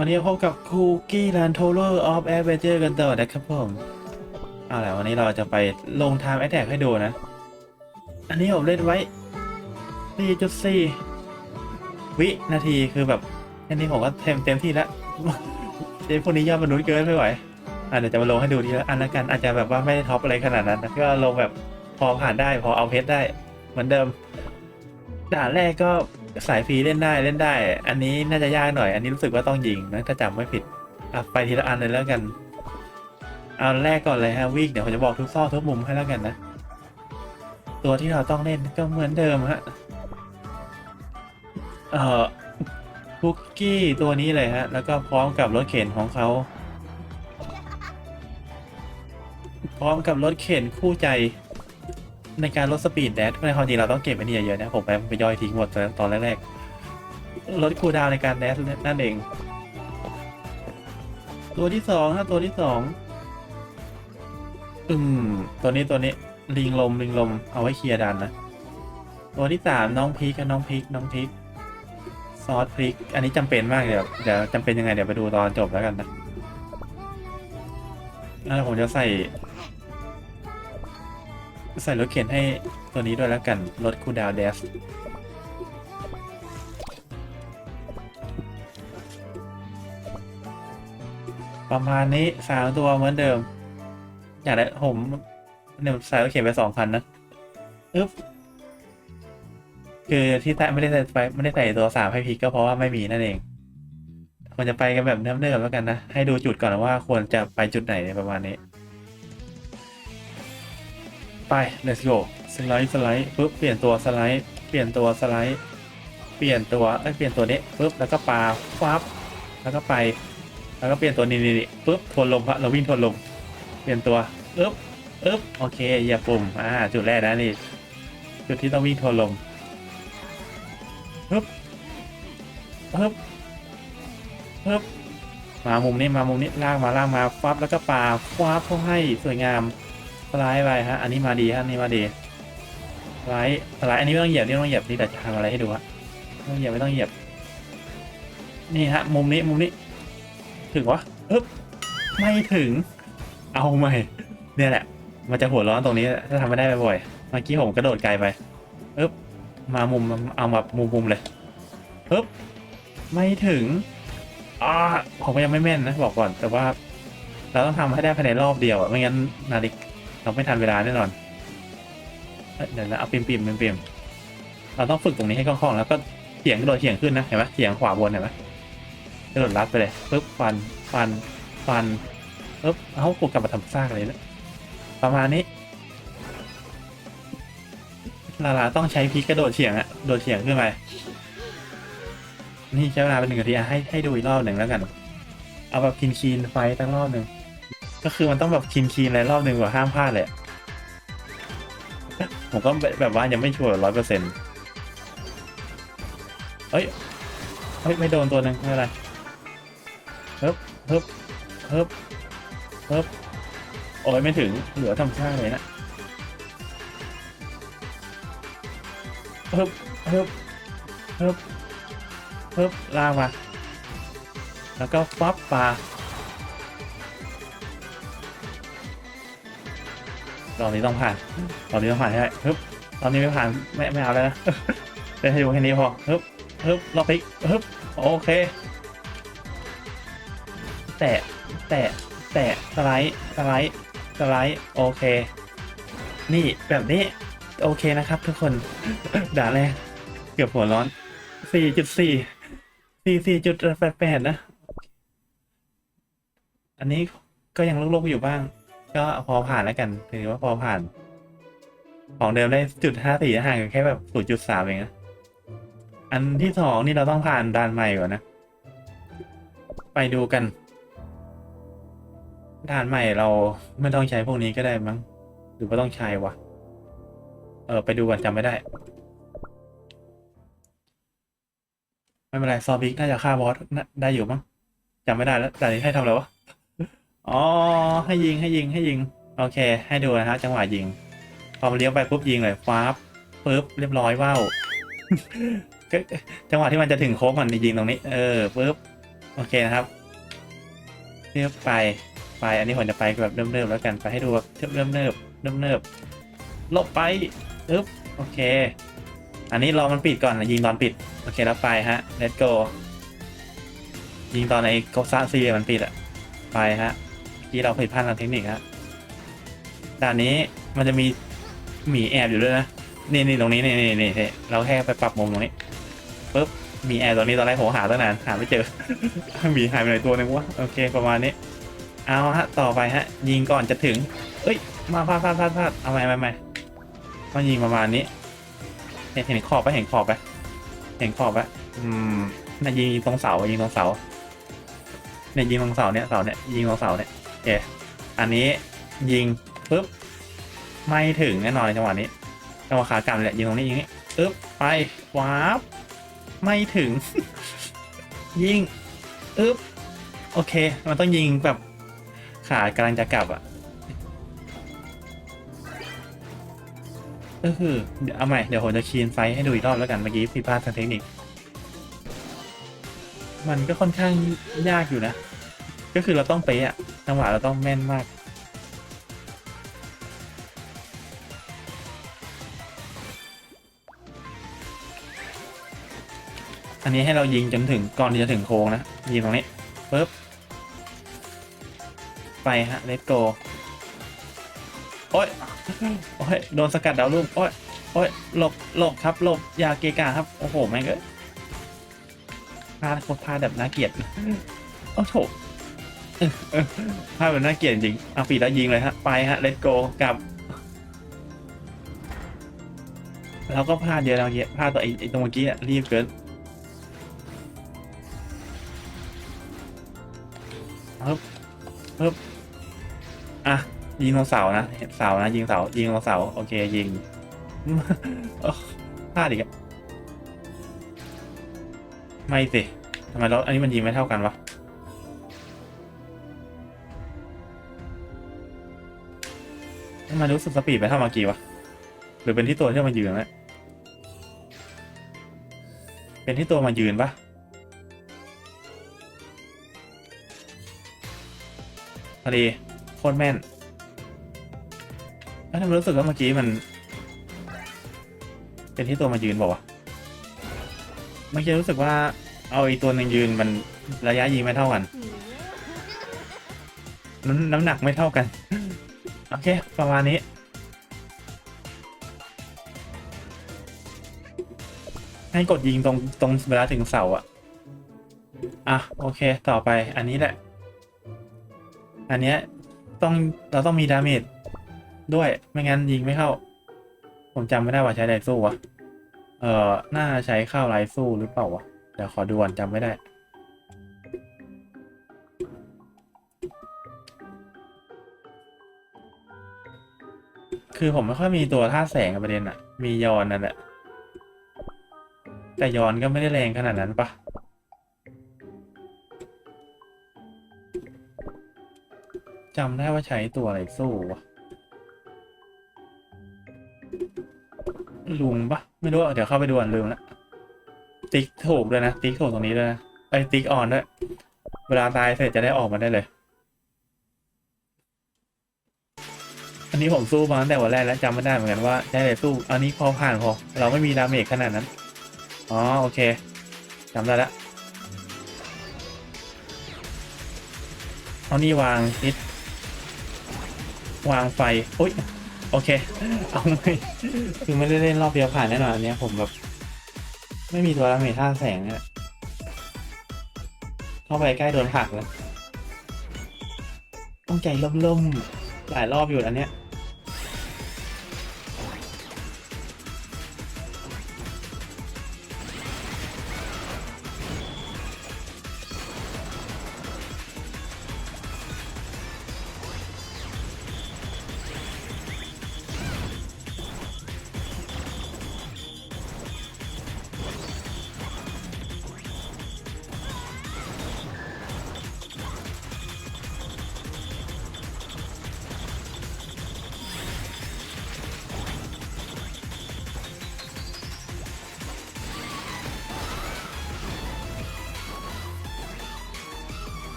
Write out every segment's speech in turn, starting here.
วันนี้พบกับคูกี้แลนโทเลอร์ออฟแอดเวนเจอร์กันต่อนะครับผมเอาละวันนี้เราจะไปลงไทม์แอทแทกให้ดูนะ อันนี้ผมเล่นไว้ 4.4 วินาทีคือแบบแค่นี้ผมก็เต็มเต็มที่แล้วเดี๋ยวพวกนี้ยอดมนุษย์เกินไม่ไหวอะเดี๋ยวจะมาลงให้ดูทีละอันละกันอาจจะแบบว่าไม่ได้ท็อปอะไรขนาดนั้นนะก็ลงแบบพอผ่านได้พอเอาเพชรได้ เหมือนเดิมด่านแรกก็ สายฟรีเล่นได้เล่นได้ อันนี้น่าจะยากหน่อย อันนี้รู้สึกว่าต้องยิงนะถ้าจำไม่ผิดอะไปทีละอันเลยแล้วกัน เอาแรกก่อนเลยฮะวิ่งเดี๋ยวผมจะบอกทุกซอกทุกมุมให้แล้วกันนะ ตัวที่เราต้องเล่นก็เหมือนเดิมฮะ เอ่อคุกกี้ตัวนี้เลยฮะ แล้วก็พร้อมกับรถเข็นของเขา พร้อมกับรถเข็นคู่ใจ ในการลดสปีดแดดในความจริงเราต้องเก็บไอ้นี่เยอะๆนะผมไปไปย่อยทิ้งหมดตอนแรกๆลดคูลดาวในการแดดนั่นเอง ตัวที่สองฮะตัวที่สองอืม ตัวนี้ตัวนี้ลิงลมลิงลมเอาไว้เคลียร์ดันนะตัวที่สามน้องพีกกับน้องพีกน้องพีกซอสพริก อันนี้จำเป็นมากเดี๋ยวเดี๋ยวจำเป็นยังไงเดี๋ยวไปดูตอนจบแล้วกันนะแล้วผมจะใส่ ใส่รถเข็นให้ตัวนี้ด้วยแล้วกัน รถคูดาวเดสประมาณนี้สามตัวเหมือนเดิม อยากได้ผมเนี่ยใส่รถเข็นไปสองคันนะอึ๊บคือที่ใส่ไม่ได้ใส่ไปไม่ได้ใส่ตัวสามให้พีกก็เพราะว่าไม่มีนั่นเองควรจะไปกันแบบเนิบๆแล้วกันนะ ให้ดูจุดก่อนว่าควรจะไปจุดไหนประมาณนี้ ไป let's go สไลด์สไลด์ปุ๊บเปลี่ยนตัวสไลด์เปลี่ยนตัวสไลด์เปลี่ยนตัวเอ้ยเปลี่ยนตัวนี้ปุ๊บแล้วก็ปาฟับแล้วก็ไป แล้วก็เปลี่ยนตัวนี้นี่นี่ปุ๊บทวนลมพะเราวิ่งทวนลมเปลี่ยนตัวอึ๊บอึ๊บโอเคเหยียบปุ่มอ่าจุดแรกนะนี่จุดที่ต้องวิ่งทวนลมปึ๊บปึ๊บปึ๊บมามุมนี้มามุมนี้ลากมาลากมาฟับแล้วก็ปาฟับเข้าให้สวยงาม สไลด์ไปฮะ อันนี้มาดีฮะอันนี้มาดีสไลด์สไลด์อันนี้ไม่ต้องเหยียบนี่ต้องเหยียบนี่แต่จะทำอะไรให้ดูฮะไม่ต้องเหยียบไม่ต้องเหยียบ นี่ฮะ มุมนี้มุมนี้ ถึงวะอึ๊บไม่ถึง เอาใหม่เนี่ยแหละ มันจะหัวร้อนตรงนี้ถ้าทำไม่ได้บ่อยๆเมื่อกี้ผมกระโดดไกลไปอึ๊บมามุมเอามามุมมุมเลยอึ๊บไม่ถึงอ่าผมก็ยังไม่แม่นนะบอกก่อน แต่ว่า เราต้องทำให้ได้ภายในรอบเดียวอะไม่งั้นนาฬิกา เราไม่ทันเวลาแน่นอน เดี๋ยวนะเอาปิมปิมปิมปิมเราต้องฝึกตรงนี้ให้คล่องๆแล้วก็เฉียงกระโดดเฉียงขึ้นนะเห็นไหมเฉียงขวาบนเห็นไหมกระโดดลัดไปเลยปึ๊บฟันฟันฟันปึ๊บเอาปลุกกลับมาทำซากเลยนะประมาณนี้ลาลาต้องใช้พีคกระโดดเฉียงอะโดดเฉียงขึ้นไปนี่ใช้เวลาเป็นหนึ่งนาทีอะให้ให้ดูอีกรอบหนึ่งแล้วกัน เอาแบบคินคีนไฟตั้งรอบหนึ่ง ก็คือมันต้องแบบคินคีนรอบหนึ่งกว่าห้ามพลาดเลยอะผมก็แบบว่ายังไม่ชัวร์ร้อยเปอร์เซ็นต์เอ้ยเฮ้ย ไม่โดนตัวหนึ่งไม่เป็นไรเฮ้บเฮ้บเฮ้บเฮ้บโอ้ยไม่ถึงเหลือทำท่าเลยนะเฮ้บเฮ้บเฮ้บเฮ้บลากมาแล้วก็ฟับปลา รอบนี้ต้องผ่านรอบนี้ต้องผ่านให้ได้ฮึบรอบนี้ไม่ผ่านไม่ไม่เอาแล้วนะได้ให้ดูแค่นี้พอฮึบฮึบรอบพลิกฮึบโอเคแตะแตะแตะสไลด์สไลด์สไลด์โอเค นี่แบบนี้ โอเคนะครับทุกคน ด่าแรกเกือบหัวร้อนสี่จุดสี่สี่สี่จุดแปดแปดนะ อันนี้ก็ยังโลกๆอยู่บ้าง ก็พอผ่านแล้วกันถือว่าพอผ่าน ของเดิมได้จุดห้าสี่ห่างกันแค่แบบศูนย์จุดสามเองนะอันที่สองนี่เราต้องผ่านด่านใหม่ก่อนนะ ไปดูกันด่านใหม่เราไม่ต้องใช้พวกนี้ก็ได้มั้งหรือว่าต้องใช้วะเออไปดูกันจำไม่ได้ ไม่เป็นไรซอบิกน่าจะฆ่าบอสได้อยู่มั้งจำไม่ได้แล้วด่านนี้ให้ทำอะไรวะ อ๋อ ให้ยิงให้ยิงให้ยิง โอเค ให้ดูนะฮะจังหวะยิง พอมันเลี้ยวไปปุ๊บยิงเลยฟ้าบปุ๊บเรียบร้อยว้าวก็จังหวะที่มันจะถึงโค้งมันยิงตรงนี้ เออปุ๊บโอเคนะครับเรียบไปไปอันนี้ผมจะไปแบบเริ่มๆแล้วกันไปให้ดูแบบเริ่มๆเริ่มๆเริ่มๆลบไปอึ๊บโอเค อันนี้รอมันปิดก่อนยิงตอนปิดโอเคแล้วไปฮะ let's go ยิงตอนไอ้โกซ่าซีมันปิดอะไปฮะ เมื่เราผิดพลาดทางเทคนิคฮะด่านนี้มันจะมีหมีแอบอยู่ด้วยนะนี่นี่ตรงนี้นี่นี่นี่เราแค่ไปปรับมุมตรงนี้ปุ๊บมีแอบตรงนี้ตอนแรกผมหาตั้งนานหาไม่เจอมีหายไปไหนตัวนึงวะโอเคประมาณนี้ เอาฮะต่อไปฮะ ยิงก่อนจะถึง เอ้ย มาพลาดพลาดพลาดพลาดเอาใหม่ใหม่ใหม่มายิงประมาณนี้เห็นเห็นขอบไปเห็นขอบไปเห็นขอบไปอืมน่ายิงตรงเสายิงตรงเสาเนี่ยยิงตรงเสาเนี่ยเสาเนี่ยยิงตรงเสาเนี่ย เค อันนี้ยิงปุ๊บไม่ถึงแน่นอนในจังหวะนี้จังหวะขากลับเนี่ยยิงตรงนี้ยิงนี้ปึ๊บไปว้าบไม่ถึง ยิงอึ๊บโอเค มันต้องยิงแบบขากำลังจะกลับอะก็คือเดี๋ยวเอาใหม่เดี๋ยวผมจะคีนไฟให้ดูอีกรอบแล้วกันเมื่อกี้ผิดพลาดทางเทคนิค มันก็ค่อนข้างยากอยู่นะ ก็คือเราต้องเป๊ะอะ จังหวะเราต้องแม่นมาก อันนี้ให้เรายิงจนถึงก่อนที่จะถึงโค้งนะ ยิงตรงนี้ปึ๊บ ไปฮะเลตโกโอ้ย โอ้ย โดนสกัดดาวรุ่งโอ้ย โอ้ย หลบ หลบครับ หลบอย่าเกกะครับ โอ้โห แม่งเอ้ยพลาดโคตรพลาดแบบน่าเกลียด โอ้โถ เออเออพลาดแบบน่าเกลียดจริงเอาปีแล้วยิงเลยฮะ ไปฮะ เลตโกกับแล้วก็พลาดเยอะแล้วเมื่อกี้พลาดตัวไอ้ไอตรงเมื่อกี้รีบเกินปึ๊บปึ๊บอะ ยิงตรงเสานะเห็นเสานะ ยิงเสา ยิงตรงเสา โอเค ยิงพลาดอีกไม่สิทำไมเราอันนี้มันยิงไม่เท่ากันวะ ทำไมรู้สึกสปีดไม่เท่าเมื่อกี้วะ หรือเป็นที่ตัวที่มันยืนนะเป็นที่ตัวมันยืนปะพอดีโคตรแม่นแล้วทำไมรู้สึกว่าเมื่อกี้มัน เป็นที่ตัวมันยืนบอกว่าวะเมื่อกี้รู้สึกว่า เอาอีกตัวหนึ่งยืนมันระยะยิงไม่เท่ากัน น้ำน้ำหนักไม่เท่ากันโอเค ประมาณนี้ ให้กดยิงตรงตรงเวลาถึงเสาอะอะ โอเค ต่อไปอันนี้แหละ อันเนี้ยต้องเราต้องมีดาเมจด้วย ไม่งั้นยิงไม่เข้า ผมจำไม่ได้ว่าใช้ไดสู้วะ เอ่อ น่าใช้เข้าไรสู้หรือเปล่าวะ เดี๋ยวขอดูก่อนจำไม่ได้ คือผมไม่ค่อยมีตัวท่าแสงกับประเด็นอะมียอนนั่นแหละ แต่ยอนก็ไม่ได้แรงขนาดนั้นปะจำได้ว่าใช้ตัวอะไรสู้วะลุงปะไม่รู้เดี๋ยวเข้าไปดูอะลืมละติ๊กถูกด้วยนะ ติ๊กถูกตรงนี้ด้วยนะไอ้ติ๊กออนด้วย เวลาตายเสร็จจะได้ออกมาได้เลย นนี้ผมสู้มาตั้งแต่วันแรกแล้วจำไม่ได้เหมือนกันว่าได้เลยสู้ อันนี้พอผ่านพอเราไม่มีดาเมจขนาดนั้น อ๋อโอเคจำได้แล้วเอานี่วางนิดวางไฟโอ้ยโอเค เอาไม่คือไม่ได้เล่นรอบเดียวผ่านแน่นอนอันเนี้ยผมแบบ ไม่มีตัวดาเมจท่าแสงเนี่ยเข้าไปใกล้โดนผักแล้วต้องใจล่มๆหลายรอบอยู่อันเนี้ย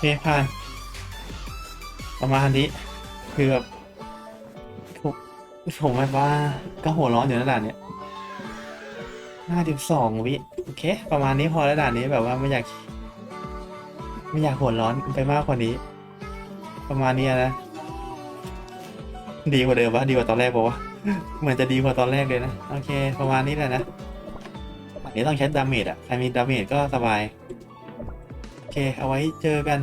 เคผ่านประมาณนี้คือแบบผมแบบว่าก็หัวร้อนอยู่นะด่านเนี้ยห้าสิบสองวิโอเค ประมาณนี้พอแล้วด่านนี้แบบว่าไม่อยาก ไม่อยากหัวร้อนไปมากกว่านี้ ประมาณนี้นะ ดีกว่าเดิมปะดีกว่าตอนแรกบอกว่าเหมือนจะดีกว่าตอนแรกเลยนะ โอเค ประมาณนี้แหละนะอันนี้ต้องใช้ดาเมจอะ ใครมีดาเมจก็สบาย เค เอาไว้เจอกัน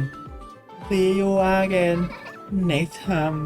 see you again next time